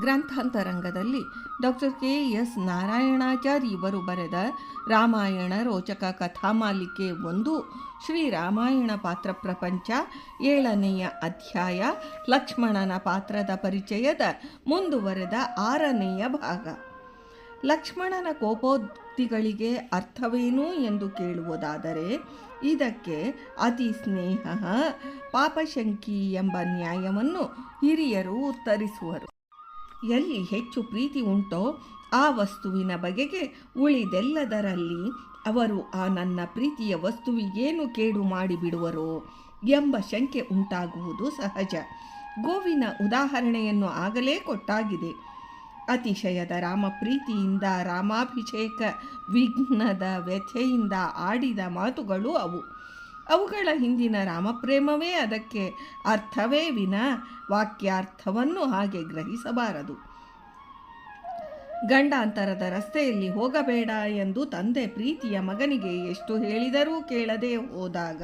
ಗ್ರಂಥಾಂತರಂಗದಲ್ಲಿ doctor K S Narayanachar ಇವರು ಬರೆದ ರಾಮಾಯಣ ರೋಚಕ ಕಥಾಮಾಲಿಕೆ ಒಂದು ಶ್ರೀರಾಮಾಯಣ ಪಾತ್ರ ಪ್ರಪಂಚ, ಏಳನೆಯ ಅಧ್ಯಾಯ, ಲಕ್ಷ್ಮಣನ ಪಾತ್ರದ ಪರಿಚಯದ ಮುಂದುವರೆದ ಆರನೆಯ ಭಾಗ. ಲಕ್ಷ್ಮಣನ ಕೋಪೋಕ್ತಿಗಳಿಗೆ ಅರ್ಥವೇನು ಎಂದು ಕೇಳುವುದಾದರೆ, ಇದಕ್ಕೆ ಅತಿ ಸ್ನೇಹ ಪಾಪಶಂಕಿ ಎಂಬ ನ್ಯಾಯವನ್ನು ಹಿರಿಯರು ಉತ್ತರಿಸುವರು. ಎಲ್ಲಿ ಹೆಚ್ಚು ಪ್ರೀತಿ ಉಂಟೋ ಆ ವಸ್ತುವಿನ ಬಗೆಗೆ ಉಳಿದೆಲ್ಲದರಲ್ಲಿ ಅವರು ಆ ನನ್ನ ಪ್ರೀತಿಯ ವಸ್ತುವಿಗೇನು ಕೇಡು ಮಾಡಿಬಿಡುವರೋ ಎಂಬ ಶಂಕೆ ಉಂಟಾಗುವುದು ಸಹಜ. ಗೋವಿನ ಉದಾಹರಣೆಯನ್ನು ಆಗಲೇ ಕೊಟ್ಟಾಗಿದೆ. ಅತಿಶಯದ ರಾಮ ಪ್ರೀತಿಯಿಂದ ರಾಮಾಭಿಷೇಕ ವಿಘ್ನದ ವ್ಯಥೆಯಿಂದ ಆಡಿದ ಮಾತುಗಳು ಅವು. ಅವುಗಳ ಹಿಂದಿನ ರಾಮಪ್ರೇಮವೇ ಅದಕ್ಕೆ ಅರ್ಥವೇ ವಿನ ವಾಕ್ಯಾರ್ಥವನ್ನು ಹಾಗೆ ಗ್ರಹಿಸಬಾರದು. ಗಂಡಾಂತರದ ರಸ್ತೆಯಲ್ಲಿ ಹೋಗಬೇಡ ಎಂದು ತಂದೆ ಪ್ರೀತಿಯ ಮಗನಿಗೆ ಎಷ್ಟು ಹೇಳಿದರೂ ಕೇಳದೆ ಹೋದಾಗ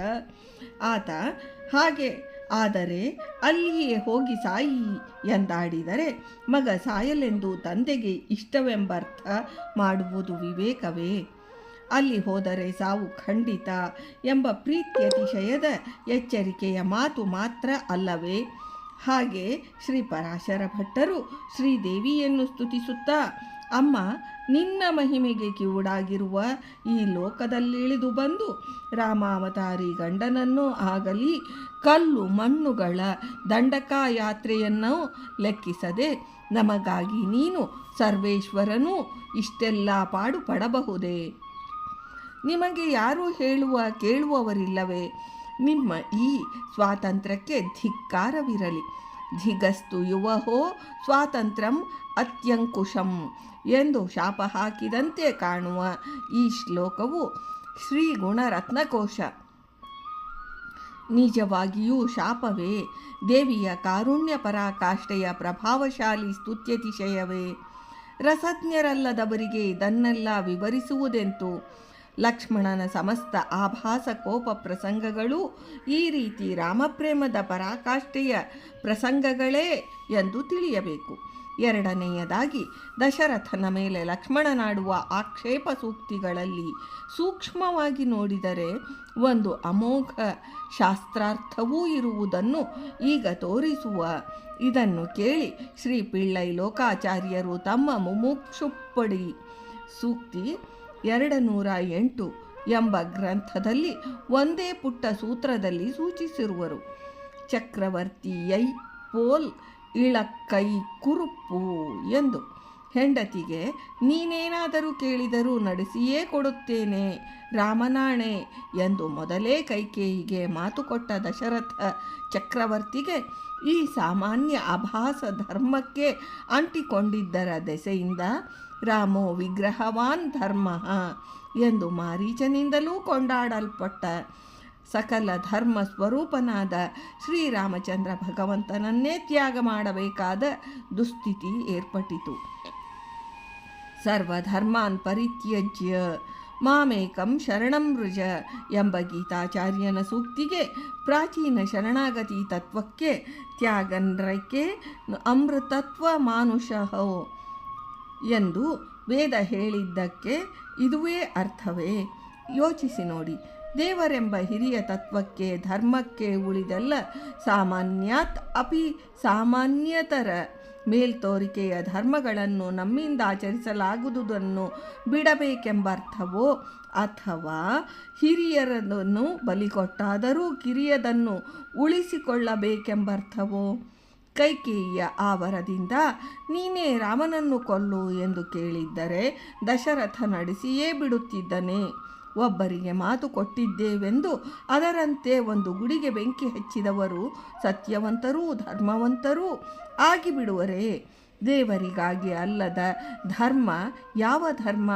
ಆತ, ಹಾಗೆ ಆದರೆ ಅಲ್ಲಿಯೇ ಹೋಗಿ ಸಾಯಿ ಎಂದಾಡಿದರೆ ಮಗ ಸಾಯಲೆಂದು ತಂದೆಗೆ ಇಷ್ಟವೆಂಬರ್ಥ ಮಾಡುವುದು ವಿವೇಕವೇ? ಅಲ್ಲಿ ಹೋದರೆ ಸಾವು ಖಂಡಿತ ಎಂಬ ಪ್ರೀತ್ಯತಿಶಯದ ಎಚ್ಚರಿಕೆಯ ಮಾತು ಮಾತ್ರ ಅಲ್ಲವೇ? ಹಾಗೆ ಶ್ರೀ ಪರಾಶರ ಭಟ್ಟರು ಶ್ರೀದೇವಿಯನ್ನು ಸ್ತುತಿಸುತ್ತಾ, ಅಮ್ಮ, ನಿನ್ನ ಮಹಿಮೆಗೆ ಕಿವುಡಾಗಿರುವ ಈ ಲೋಕದಲ್ಲಿಳಿದು ಬಂದು ರಾಮಾವತಾರಿ ಗಂಡನನ್ನು ಆಗಲಿ, ಕಲ್ಲು ಮಣ್ಣುಗಳ ದಂಡಕಾಯಾತ್ರೆಯನ್ನು ಲೆಕ್ಕಿಸದೆ ನಮಗಾಗಿ ನೀನು ಸರ್ವೇಶ್ವರನೂ ಇಷ್ಟೆಲ್ಲ ಪಾಡು ಪಡಬಹುದೇ ನಿಮಗೆ ಯಾರೂ ಹೇಳುವ, ಕೇಳುವವರಿಲ್ಲವೇ? ನಿಮ್ಮ ಈ ಸ್ವಾತಂತ್ರ್ಯಕ್ಕೆ ಧಿಕ್ಕಾರವಿರಲಿ. ಧಿಗಸ್ತು ಯುವಹೋ, ಸ್ವಾತಂತ್ರ್ಯಂ ಅತ್ಯಂಕುಶಂ ಎಂದು ಶಾಪ ಹಾಕಿದಂತೆ ಕಾಣುವ ಈ ಶ್ಲೋಕವು ಶ್ರೀ ಗುಣರತ್ನಕೋಶ ನಿಜವಾಗಿಯೂ ಶಾಪವೇ? ದೇವಿಯ ಕಾರುಣ್ಯ ಪರಾಕಾಷ್ಠೆಯ ಪ್ರಭಾವಶಾಲಿ ಸ್ತುತ್ಯತಿಶಯವೇ? ರಸಜ್ಞರಲ್ಲದವರಿಗೆ ಇದನ್ನೆಲ್ಲ ವಿವರಿಸುವುದೆಂತು? ಲಕ್ಷ್ಮಣನ ಸಮಸ್ತ ಆಭಾಸ ಕೋಪ ಪ್ರಸಂಗಗಳು ಈ ರೀತಿ ರಾಮಪ್ರೇಮದ ಪರಾಕಾಷ್ಠೆಯ ಪ್ರಸಂಗಗಳೇ ಎಂದು ತಿಳಿಯಬೇಕು. ಎರಡನೆಯದಾಗಿ, ದಶರಥನ ಮೇಲೆ ಲಕ್ಷ್ಮಣನಾಡುವ ಆಕ್ಷೇಪ ಸೂಕ್ತಿಗಳಲ್ಲಿ ಸೂಕ್ಷ್ಮವಾಗಿ ನೋಡಿದರೆ ಒಂದು ಅಮೋಘ ಶಾಸ್ತ್ರಾರ್ಥವೂ ಇರುವುದನ್ನು ಈಗ ತೋರಿಸುವ. ಇದನ್ನು ಕೇಳಿ ಶ್ರೀ ಪಿಳ್ಳೈ ಲೋಕಾಚಾರ್ಯರು ತಮ್ಮ ಮುಮುಕ್ಷುಪ್ಪಡಿ ಸೂಕ್ತಿ ಎರಡು ನೂರ ಎಂಟು ಎಂಬ ಗ್ರಂಥದಲ್ಲಿ ಒಂದೇ ಪುಟ್ಟ ಸೂತ್ರದಲ್ಲಿ ಸೂಚಿಸಿರುವರು. ಚಕ್ರವರ್ತಿಯೈ ಪೋಲ್ ಇಳಕ್ಕೈ ಕುರುಪು ಎಂದು. ಹೆಂಡತಿಗೆ, ನೀನೇನಾದರೂ ಕೇಳಿದರೂ ನಡೆಸಿಯೇ ಕೊಡುತ್ತೇನೆ, ರಾಮನಾಣೆ ಎಂದು ಮೊದಲೇ ಕೈಕೇಯಿಗೆ ಮಾತು ಕೊಟ್ಟ ದಶರಥ ಚಕ್ರವರ್ತಿಗೆ, ಈ ಸಾಮಾನ್ಯ ಅಭಾಸ ಧರ್ಮಕ್ಕೆ ಅಂಟಿಕೊಂಡಿದ್ದರ ದೆಸೆಯಿಂದ ರಾಮೋ ವಿಗ್ರಹವಾನ್ ಧರ್ಮ ಎಂದು ಮಾರೀಚನಿಂದಲೂ ಕೊಂಡಾಡಲ್ಪಟ್ಟ ಸಕಲ ಧರ್ಮ ಸ್ವರೂಪನಾದ ಶ್ರೀರಾಮಚಂದ್ರ ಭಗವಂತನನ್ನೇ ತ್ಯಾಗ ಮಾಡಬೇಕಾದ ದುಸ್ಥಿತಿ ಏರ್ಪಟ್ಟಿತು. ಸರ್ವಧರ್ಮಾನ್ ಪರಿತ್ಯಜ್ಯ ಮಾಮೇಕಂ ಶರಣಂ ರುಜ ಎಂಬ ಗೀತಾಚಾರ್ಯನ ಸೂಕ್ತಿಗೆ ಪ್ರಾಚೀನ ಶರಣಾಗತಿ ತತ್ವಕ್ಕೆ ತ್ಯಾಗನ್ರೈಕೆ ಅಮೃತತ್ವ ಮಾನುಷಹೋ ಎಂದು ವೇದ ಹೇಳಿದ್ದಕ್ಕೆ ಇದುವೇ ಅರ್ಥವೇ? ಯೋಚಿಸಿ ನೋಡಿ. ದೇವರೆಂಬ ಹಿರಿಯ ತತ್ವಕ್ಕೆ, ಧರ್ಮಕ್ಕೆ ಉಳಿದೆಲ್ಲ ಸಾಮಾನ್ಯಾತ್ ಅಪಿ ಸಾಮಾನ್ಯತರ ಮೇಲ್ತೋರಿಕೆಯ ಧರ್ಮಗಳನ್ನು ನಮ್ಮಿಂದ ಆಚರಿಸಲಾಗುವುದನ್ನು ಬಿಡಬೇಕೆಂಬರ್ಥವೋ ಅಥವಾ ಹಿರಿಯರನ್ನು ಬಲಿಕೊಟ್ಟಾದರೂ ಕಿರಿಯದನ್ನು ಉಳಿಸಿಕೊಳ್ಳಬೇಕೆಂಬರ್ಥವೋ ಕೈಕೇಯಿಯ ಆ ವರದಿಂದ ನೀನೇ ರಾಮನನ್ನು ಕೊಲ್ಲು ಎಂದು ಕೇಳಿದ್ದರೆ ದಶರಥ ನಡೆಸಿಯೇ ಬಿಡುತ್ತಿದ್ದನೆ. ಒಬ್ಬರಿಗೆ ಮಾತು ಕೊಟ್ಟಿದ್ದೇವೆಂದು ಅದರಂತೆ ಒಂದು ಗುಡಿಗೆ ಬೆಂಕಿ ಹಚ್ಚಿದವರು ಸತ್ಯವಂತರೂ, ಧರ್ಮವಂತರೂ ಆಗಿಬಿಡುವರೇ. ದೇವರಿಗಾಗಿ ಅಲ್ಲದ ಧರ್ಮ ಯಾವ ಧರ್ಮ?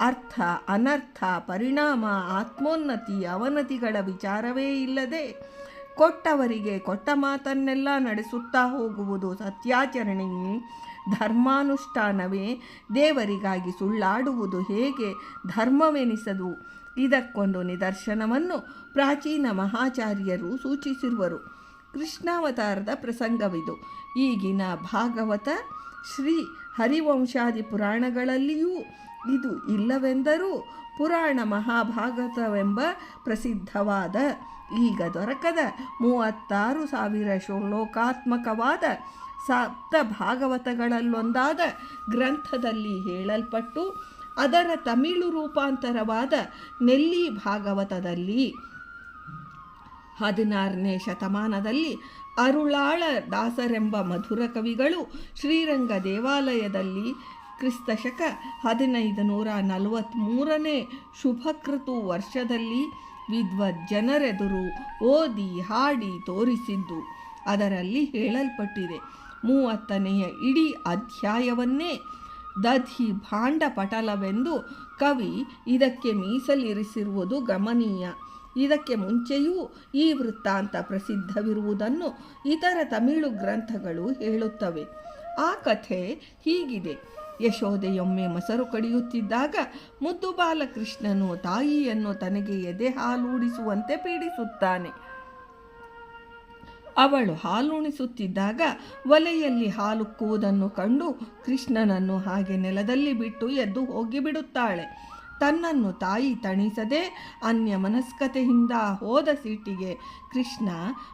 ಅರ್ಥ, ಅನರ್ಥ, ಪರಿಣಾಮ, ಆತ್ಮೋನ್ನತಿ, ಅವನತಿಗಳ ವಿಚಾರವೇ ಇಲ್ಲದೆ ಕೊಟ್ಟವರಿಗೆ, ಕೊಟ್ಟ ಮಾತನ್ನೆಲ್ಲ ನಡೆಸುತ್ತಾ ಹೋಗುವುದು ಸತ್ಯಾಚರಣೆಯೇ? ಧರ್ಮಾನುಷ್ಠಾನವೇ? ದೇವರಿಗಾಗಿ ಸುಳ್ಳಾಡುವುದು ಹೇಗೆ ಧರ್ಮವೆನಿಸದು? ಇದಕ್ಕೊಂದು ನಿದರ್ಶನವನ್ನು ಪ್ರಾಚೀನ ಮಹಾಚಾರ್ಯರು ಸೂಚಿಸಿರುವರು. ಕೃಷ್ಣಾವತಾರದ ಪ್ರಸಂಗವಿದು. ಈಗಿನ ಭಾಗವತ, ಶ್ರೀ ಹರಿವಂಶಾದಿ ಪುರಾಣಗಳಲ್ಲಿಯೂ ಇದು ಇಲ್ಲವೆಂದರೂ ಪುರಾಣ ಮಹಾಭಾಗತವೆಂಬ ಪ್ರಸಿದ್ಧವಾದ ಈಗ ದೊರಕದ ಮೂವತ್ತಾರು ಸಾವಿರ ಶ್ಲೋಕಾತ್ಮಕವಾದ ಸಪ್ತ ಭಾಗವತಗಳಲ್ಲೊಂದಾದ ಗ್ರಂಥದಲ್ಲಿ ಹೇಳಲ್ಪಟ್ಟು, ಅದರ ತಮಿಳು ರೂಪಾಂತರವಾದ ನೆಲ್ಲಿ ಭಾಗವತದಲ್ಲಿ ಹದಿನಾರನೇ ಶತಮಾನದಲ್ಲಿ ಅರುಳಾಳ ದಾಸರೆಂಬ ಮಧುರ ಕವಿಗಳು ಶ್ರೀರಂಗ ದೇವಾಲಯದಲ್ಲಿ ಕ್ರಿಸ್ತಶಕ ಹದಿನೈದು ನೂರ ನಲವತ್ತ್ಮೂರನೇ ಶುಭಕೃತು ವರ್ಷದಲ್ಲಿ ವಿದ್ವತ್ ಜನರೆದುರು ಓದಿ ಹಾಡಿ ತೋರಿಸಿದ್ದು. ಅದರಲ್ಲಿ ಹೇಳಲ್ಪಟ್ಟಿದೆ, ಮೂವತ್ತನೆಯ ಇಡೀ ಅಧ್ಯಾಯವನ್ನೇ ದಧಿ ಭಾಂಡ ಪಟಲವೆಂದು ಕವಿ ಇದಕ್ಕೆ ಮೀಸಲಿರಿಸಿರುವುದು ಗಮನೀಯ. ಇದಕ್ಕೆ ಮುಂಚೆಯೂ ಈ ವೃತ್ತಾಂತ ಪ್ರಸಿದ್ಧವಿರುವುದನ್ನು ಇತರ ತಮಿಳು ಗ್ರಂಥಗಳು ಹೇಳುತ್ತವೆ. ಆ ಕಥೆ ಹೀಗಿದೆ. ಯಶೋದೆಯೊಮ್ಮೆ ಮೊಸರು ಕಡಿಯುತ್ತಿದ್ದಾಗ ಮುದ್ದು ಬಾಲಕೃಷ್ಣನು ತಾಯಿಯನ್ನು ತನಗೆ ಎದೆ ಹಾಲೂಡಿಸುವಂತೆ ಪೀಡಿಸುತ್ತಾನೆ. ಅವಳು ಹಾಲುಣಿಸುತ್ತಿದ್ದಾಗ ಒಲೆಯಲ್ಲಿ ಹಾಲುಕ್ಕುವುದನ್ನು ಕಂಡು ಕೃಷ್ಣನನ್ನು ಹಾಗೆ ನೆಲದಲ್ಲಿ ಬಿಟ್ಟು ಎದ್ದು ಹೋಗಿಬಿಡುತ್ತಾಳೆ. ತನ್ನನ್ನು ತಾಯಿ ತಣಿಸದೆ ಅನ್ಯ ಮನಸ್ಕತೆಯಿಂದ ಹೋದ ಸೀಟಿಗೆ ಕೃಷ್ಣ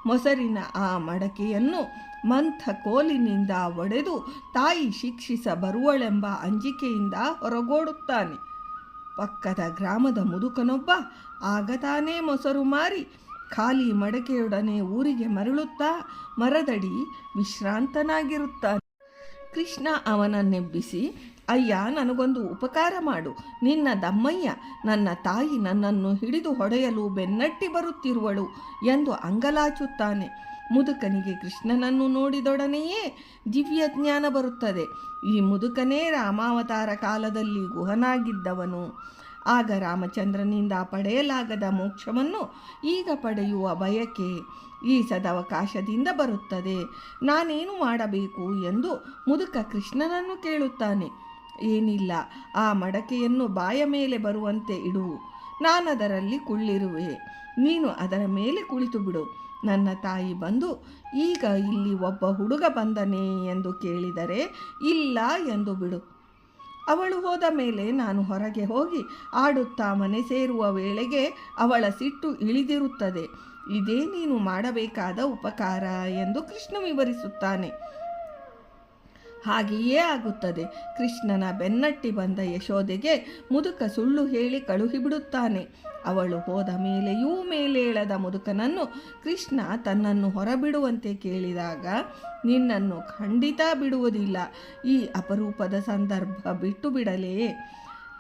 ಮೊಸರಿನ ಆ ಮಡಕೆಯನ್ನು ಮಂಥ ಕೋಲಿನಿಂದ ಒಡೆದು ತಾಯಿ ಶಿಕ್ಷಿಸ ಬರುವಳೆಂಬ ಅಂಜಿಕೆಯಿಂದ ಹೊರಗೋಡುತ್ತಾನೆ. ಪಕ್ಕದ ಗ್ರಾಮದ ಮುದುಕನೊಬ್ಬ ಆಗ ತಾನೇ ಮೊಸರು ಮಾರಿ ಖಾಲಿ ಮಡಕೆಯೊಡನೆ ಊರಿಗೆ ಮರಳುತ್ತಾ ಮರದಡಿ ವಿಶ್ರಾಂತನಾಗಿರುತ್ತಾನೆ. ಕೃಷ್ಣ ಅವನನ್ನೆಬ್ಬಿಸಿ ಅಯ್ಯ, ನನಗೊಂದು ಉಪಕಾರ ಮಾಡು. ನಿನ್ನ ದಮ್ಮಯ್ಯ ನನ್ನ ತಾಯಿ ನನ್ನನ್ನು ಹಿಡಿದು ಹೊಡೆಯಲು ಬೆನ್ನಟ್ಟಿ ಬರುತ್ತಿರುವಳು ಎಂದು ಅಂಗಲಾಚುತ್ತಾನೆ. ಮುದುಕನಿಗೆ ಕೃಷ್ಣನನ್ನು ನೋಡಿದೊಡನೆಯೇ ದಿವ್ಯ ಜ್ಞಾನ ಬರುತ್ತದೆ. ಈ ಮುದುಕನೇ ರಾಮಾವತಾರ ಕಾಲದಲ್ಲಿ ಗುಹನಾಗಿದ್ದವನು. ಆಗ ರಾಮಚಂದ್ರನಿಂದ ಪಡೆಯಲಾಗದ ಮೋಕ್ಷವನ್ನು ಈಗ ಪಡೆಯುವ ಬಯಕೆ ಈ ಸದವಕಾಶದಿಂದ ಬರುತ್ತದೆ. ನಾನೇನು ಮಾಡಬೇಕು ಎಂದು ಮುದುಕ ಕೃಷ್ಣನನ್ನು ಕೇಳುತ್ತಾನೆ. ಏನಿಲ್ಲ, ಆ ಮಡಕೆಯನ್ನು ಬಾಯ ಮೇಲೆ ಬರುವಂತೆ ಇಡು. ನಾನದರಲ್ಲಿ ಕುಳ್ಳಿರುವೆ. ನೀನು ಅದರ ಮೇಲೆ ಕುಳಿತು ಬಿಡು ನನ್ನ ತಾಯಿ ಬಂದು, ಈಗ ಇಲ್ಲಿ ಒಬ್ಬ ಹುಡುಗ ಬಂದನೆ ಎಂದು ಕೇಳಿದರೆ, ಇಲ್ಲ ಎಂದು ಬಿಡು. ಅವಳು ಹೋದ ಮೇಲೆ ನಾನು ಹೊರಗೆ ಹೋಗಿ ಆಡುತ್ತಾ ಮನೆ ಸೇರುವ ವೇಳೆಗೆ ಅವಳ ಸಿಟ್ಟು ಇಳಿದಿರುತ್ತದೆ. ಇದೇ ನೀನು ಮಾಡಬೇಕಾದ ಉಪಕಾರ ಎಂದು ಕೃಷ್ಣ ವಿವರಿಸುತ್ತಾನೆ. ಹಾಗೆಯೇ ಆಗುತ್ತದೆ. ಕೃಷ್ಣನ ಬೆನ್ನಟ್ಟಿ ಬಂದ ಯಶೋದೆಗೆ ಮುದುಕ ಸುಳ್ಳು ಹೇಳಿ ಕಳುಹಿಬಿಡುತ್ತಾನೆ. ಅವಳು ಹೋದ ಮೇಲೆಯೂ ಮೇಲೇಳದ ಮುದುಕನನ್ನು ಕೃಷ್ಣ ತನ್ನನ್ನು ಹೊರಬಿಡುವಂತೆ ಕೇಳಿದಾಗ, ನಿನ್ನನ್ನು ಖಂಡಿತ ಬಿಡುವುದಿಲ್ಲ. ಈ ಅಪರೂಪದ ಸಂದರ್ಭ ಬಿಟ್ಟು ಬಿಡಲೇ.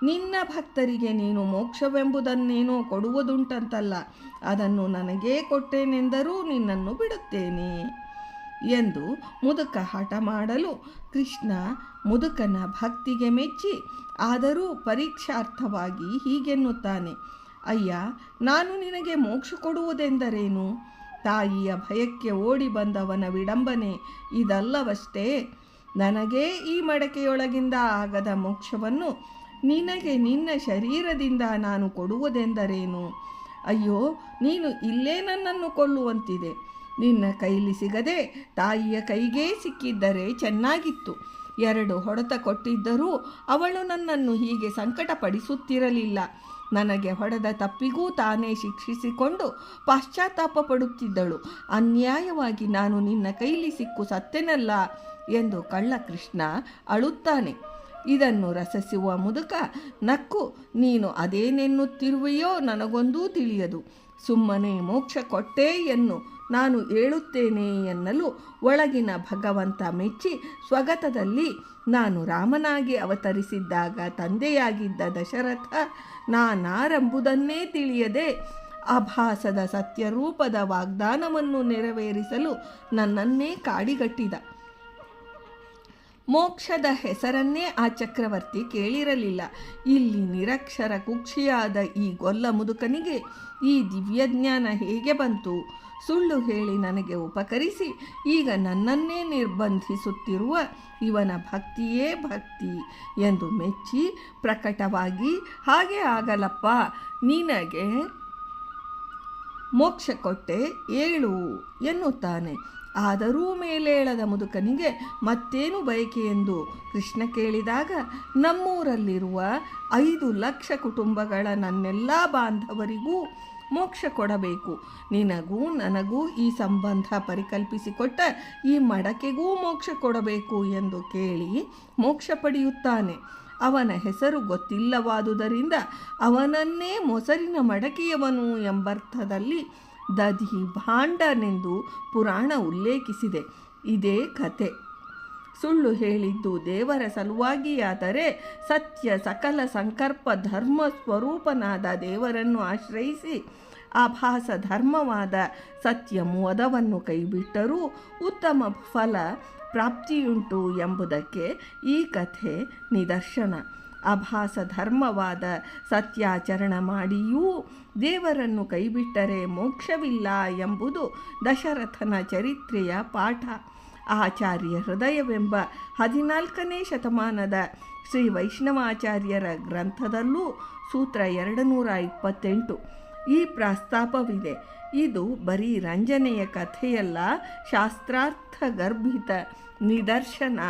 ನಿನ್ನ ಭಕ್ತರಿಗೆ ನೀನು ಮೋಕ್ಷವೆಂಬುದನ್ನೇನೋ ಕೊಡುವುದುಂಟಂತಲ್ಲ. ಅದನ್ನು ನನಗೇ ಕೊಟ್ಟೇನೆಂದರೂ ನಿನ್ನನ್ನು ಬಿಡುತ್ತೇನೆ. ಎಂದು ಮುದುಕ ಹಠ ಮಾಡಲು ಕೃಷ್ಣ ಮುದುಕನ ಭಕ್ತಿಗೆ ಮೆಚ್ಚಿ, ಆದರೂ ಪರೀಕ್ಷಾರ್ಥವಾಗಿ ಹೀಗೆನ್ನುತ್ತಾನೆ, ಅಯ್ಯ, ನಾನು ನಿನಗೆ ಮೋಕ್ಷ ಕೊಡುವುದೆಂದರೇನು? ತಾಯಿಯ ಭಯಕ್ಕೆ ಓಡಿ ಬಂದವನ ವಿಡಂಬನೆ ಇದಲ್ಲವಷ್ಟೇ. ನನಗೇ ಈ ಮಡಕೆಯೊಳಗಿಂದ ಆಗದ ಮೋಕ್ಷವನ್ನು ನಿನಗೆ ನಿನ್ನ ಶರೀರದಿಂದ ನಾನು ಕೊಡುವುದೆಂದರೇನು? ಅಯ್ಯೋ, ನೀನು ಇಲ್ಲೇ ನನ್ನನ್ನು ಕೊಲ್ಲುವಂತಿದೆ. ನಿನ್ನ ಕೈಲಿ ಸಿಗದೆ ತಾಯಿಯ ಕೈಗೇ ಸಿಕ್ಕಿದ್ದರೆ ಚೆನ್ನಾಗಿತ್ತು. ಎರಡು ಹೊಡೆತ ಕೊಟ್ಟಿದ್ದರೂ ಅವಳು ನನ್ನನ್ನು ಹೀಗೆ ಸಂಕಟಪಡಿಸುತ್ತಿರಲಿಲ್ಲ. ನನಗೆ ಹೊಡೆದ ತಪ್ಪಿಗೂ ತಾನೇ ಶಿಕ್ಷಿಸಿಕೊಂಡು ಪಶ್ಚಾತ್ತಾಪ ಪಡುತ್ತಿದ್ದಳು. ಅನ್ಯಾಯವಾಗಿ ನಾನು ನಿನ್ನ ಕೈಲಿ ಸಿಕ್ಕು ಸತ್ತೆನಲ್ಲ ಎಂದು ಕಳ್ಳ ಕೃಷ್ಣ ಅಳುತ್ತಾನೆ. ಇದನ್ನು ರಸಿಸುವ ಮುದುಕ, ನಕ್ಕು, ನೀನು ಅದೇನೆನ್ನುತ್ತಿರುವೆಯೋ ನನಗೊಂದೂ ತಿಳಿಯದು. ಸುಮ್ಮನೆ ಮೋಕ್ಷ ಕೊಟ್ಟೇ ಎನ್ನು. ನಾನು ಏಳುತ್ತೇನೆ ಎನ್ನಲು ಒಳಗಿನ ಭಗವಂತ ಮೆಚ್ಚಿ ಸ್ವಗತದಲ್ಲಿ ನಾನು ರಾಮನಾಗಿ ಅವತರಿಸಿದ್ದಾಗ ತಂದೆಯಾಗಿದ್ದ ದಶರಥ ನಾನಾರೆಂಬುದನ್ನೇ ತಿಳಿಯದೆ ಅಭಾಸದ ಸತ್ಯರೂಪದ ವಾಗ್ದಾನವನ್ನು ನೆರವೇರಿಸಲು ನನ್ನನ್ನೇ ಕಾಡಿಗಟ್ಟಿದ. ಮೋಕ್ಷದ ಹೆಸರನ್ನೇ ಆ ಚಕ್ರವರ್ತಿ ಕೇಳಿರಲಿಲ್ಲ. ಇಲ್ಲಿ ನಿರಕ್ಷರ ಕುಕ್ಷಿಯಾದ ಈ ಗೊಲ್ಲ ಮುದುಕನಿಗೆ ಈ ದಿವ್ಯಜ್ಞಾನ ಹೇಗೆ ಬಂತು? ಸುಳ್ಳು ಹೇಳಿ ನನಗೆ ಉಪಕರಿಸಿ. ಈಗ ನನ್ನನ್ನೇ ನಿರ್ಬಂಧಿಸುತ್ತಿರುವ ಇವನ ಭಕ್ತಿಯೇ ಭಕ್ತಿ ಎಂದು ಮೆಚ್ಚಿ ಪ್ರಕಟವಾಗಿ, ಹಾಗೆ ಆಗಲಪ್ಪ, ನಿನಗೆ ಮೋಕ್ಷ ಕೊಟ್ಟೆ, ಏಳು ಎನ್ನುತ್ತಾನೆ. ಆದರೂ ಮೇಲೇಳದ ಮುದುಕನಿಗೆ ಮತ್ತೇನು ಬಯಕೆ ಎಂದು ಕೃಷ್ಣ ಕೇಳಿದಾಗ, ನಮ್ಮೂರಲ್ಲಿರುವ ಐದು ಲಕ್ಷ ಕುಟುಂಬಗಳ ನನ್ನೆಲ್ಲ ಬಾಂಧವರಿಗೂ ಮೋಕ್ಷ ಕೊಡಬೇಕು. ನಿನಗೂ ನನಗೂ ಈ ಸಂಬಂಧ ಪರಿಕಲ್ಪಿಸಿಕೊಟ್ಟ ಈ ಮಡಕೆಗೂ ಮೋಕ್ಷ ಕೊಡಬೇಕು ಎಂದು ಕೇಳಿ ಮೋಕ್ಷ ಪಡೆಯುತ್ತಾನೆ. ಅವನ ಹೆಸರು ಗೊತ್ತಿಲ್ಲವಾದುದರಿಂದ ಅವನನ್ನೇ ಮೊಸರಿನ ಮಡಕೆಯವನು ಎಂಬರ್ಥದಲ್ಲಿ ದಧಿ ಭಾಂಡನೆಂದು ಪುರಾಣ ಉಲ್ಲೇಖಿಸಿದೆ. ಇದೇ ಕತೆ ಸುಳ್ಳು ಹೇಳಿದ್ದು ದೇವರ ಸಲುವಾಗಿಯಾದರೆ ಸತ್ಯ, ಸಕಲ ಸಂಕಲ್ಪ, ಧರ್ಮ ಸ್ವರೂಪನಾದ ದೇವರನ್ನು ಆಶ್ರಯಿಸಿ ಆಭಾಸ ಧರ್ಮವಾದ ಸತ್ಯ ಮೋದವನ್ನು ಕೈಬಿಟ್ಟರೂ ಉತ್ತಮ ಫಲ ಪ್ರಾಪ್ತಿಯುಂಟು ಎಂಬುದಕ್ಕೆ ಈ ಕಥೆ ನಿದರ್ಶನ. ಅಭಾಸ ಧರ್ಮವಾದ ಸತ್ಯಾಚರಣ ಮಾಡಿಯೂ ದೇವರನ್ನು ಕೈಬಿಟ್ಟರೆ ಮೋಕ್ಷವಿಲ್ಲ ಎಂಬುದು ದಶರಥನ ಚರಿತ್ರೆಯ ಪಾಠ. ಆಚಾರ್ಯ ಹೃದಯವೆಂಬ ಹದಿನಾಲ್ಕನೇ ಶತಮಾನದ ಶ್ರೀ ವೈಷ್ಣವಾಚಾರ್ಯರ ಗ್ರಂಥದಲ್ಲೂ ಸೂತ್ರ ಎರಡು ನೂರ ಇಪ್ಪತ್ತೆಂಟು. ಈ ಪ್ರಸ್ತಾಪವಿದೆ. ಇದು ಬರೀ ರಂಜನೆಯ ಕಥೆಯಲ್ಲ ಶಾಸ್ತ್ರಾರ್ಥ ಗರ್ಭಿತ ನಿದರ್ಶನ.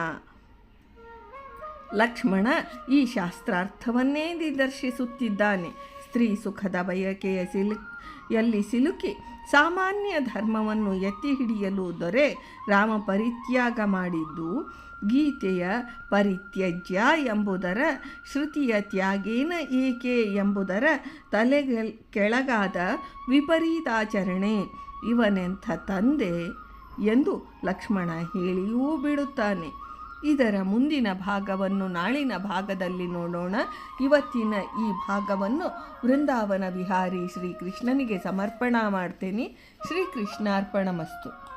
ಲಕ್ಷ್ಮಣ ಈ ಶಾಸ್ತ್ರಾರ್ಥವನ್ನೇ ನಿದರ್ಶಿಸುತ್ತಿದ್ದಾನೆ ಸ್ತ್ರೀ ಸುಖದ ಬಯಕೆಯ ಸಿಲು, ಯಲ್ಲಿ ಸಿಲುಕಿ ಸಾಮಾನ್ಯ ಧರ್ಮವನ್ನು ಎತ್ತಿ ಹಿಡಿಯಲು ದೊರೆ ರಾಮ ಪರಿತ್ಯಾಗ ಮಾಡಿದ್ದು, ಗೀತೆಯ ಪರಿತ್ಯಜ್ಯ ಎಂಬುದರ ಶ್ರುತಿಯ ತ್ಯಾಗೇನ ಏಕೆ ಎಂಬುದರ ತಲೆಗೆ, ಕೆಳಗಾದ ವಿಪರೀತಾಚರಣೆ ಇವನೆಂಥ ತಂದೆ ಎಂದು ಲಕ್ಷ್ಮಣ ಹೇಳಿಯೂ ಬಿಡುತ್ತಾನೆ. ಇದರ ಮುಂದಿನ ಭಾಗವನ್ನು ನಾಳಿನ ಭಾಗದಲ್ಲಿ ನೋಡೋಣ. ಇವತ್ತಿನ ಈ ಭಾಗವನ್ನು ವೃಂದಾವನ ವಿಹಾರಿ ಶ್ರೀಕೃಷ್ಣನಿಗೆ ಸಮರ್ಪಣಾ ಮಾಡ್ತೇನೆ. ಶ್ರೀಕೃಷ್ಣಾರ್ಪಣ ಮಸ್ತು